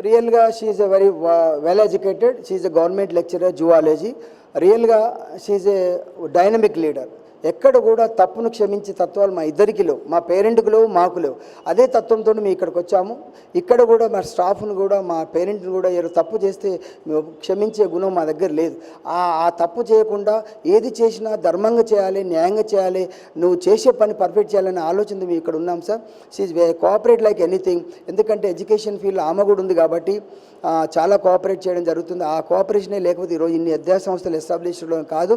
రియల్గా she's a very well educated she's a government lecturer zoology రియల్గా she's a dynamic leader ఎక్కడ కూడా తప్పును క్షమించే తత్వాలు మా ఇద్దరికి లేవు మా పేరెంట్కి లేవు మాకు లేవు. అదే తత్వంతో మేము ఇక్కడికి వచ్చాము. ఇక్కడ కూడా మా స్టాఫ్ను కూడా మా పేరెంట్ని కూడా ఎవరు తప్పు చేస్తే క్షమించే గుణం మా దగ్గర లేదు. ఆ ఆ తప్పు చేయకుండా ఏది చేసినా ధర్మంగా చేయాలి న్యాయంగా చేయాలి నువ్వు చేసే పని పర్ఫెక్ట్ చేయాలనే ఆలోచనతో మేము ఇక్కడ ఉన్నాం sir. She's cooperate like anything ఎందుకంటే ఎడ్యుకేషన్ ఫీల్డ్ ఆమె కూడా ఉంది కాబట్టి చాలా కోఆపరేట్ చేయడం జరుగుతుంది. ఆ కోఆపరేషనే లేకపోతే ఈరోజు ఇన్ని విద్యా సంస్థలు ఎస్టాబ్లిష్ కాదు.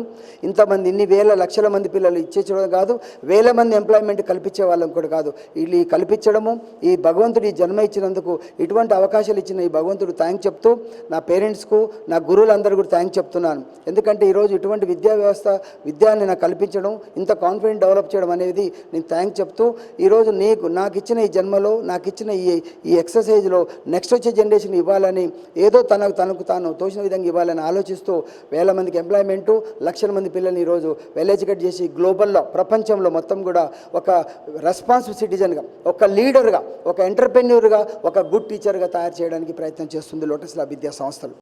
ఇంతమంది ఇన్ని వేల లక్షల మంది పిల్లలు ఇచ్చేయడం కాదు వేల మంది ఎంప్లాయ్మెంట్ కల్పించే వాళ్ళం కూడా కాదు. వీళ్ళు కల్పించడము ఈ భగవంతుడు ఈ జన్మ ఇచ్చినందుకు ఇటువంటి అవకాశాలు ఇచ్చిన ఈ భగవంతుడు థ్యాంక్ చెప్తూ నా పేరెంట్స్కు నా గురువులందరూ కూడా థ్యాంక్ చెప్తున్నాను. ఎందుకంటే ఈరోజు ఇటువంటి విద్యా వ్యవస్థ విద్యాన్ని నాకు కల్పించడం ఇంత కాన్ఫిడెంట్ డెవలప్ చేయడం అనేది నేను థ్యాంక్ చెప్తూ ఈరోజు నీకు నాకు ఇచ్చిన ఈ జన్మలో నాకు ఇచ్చిన ఈ ఈ ఎక్సర్సైజ్లో నెక్స్ట్ వచ్చే జనరేషన్ ఇవ్వాలని ఏదో తనకు తనకు తాను తోచిన విధంగా ఇవ్వాలని ఆలోచిస్తూ వేల మందికి ఎంప్లాయ్మెంటు లక్షల మంది పిల్లల్ని ఈరోజు వెల్ ఎడ్యుకేట్ చేసి గ్లోబల్లో ప్రపంచంలో మొత్తం కూడా ఒక రెస్పాన్సిబుల్ సిటిజన్గా ఒక లీడర్గా ఒక ఎంటర్ప్రెన్యూర్గా ఒక గుడ్ టీచర్గా తయారు చేయడానికి ప్రయత్నం చేస్తుంది లోటస్ల విద్యా సంస్థలు.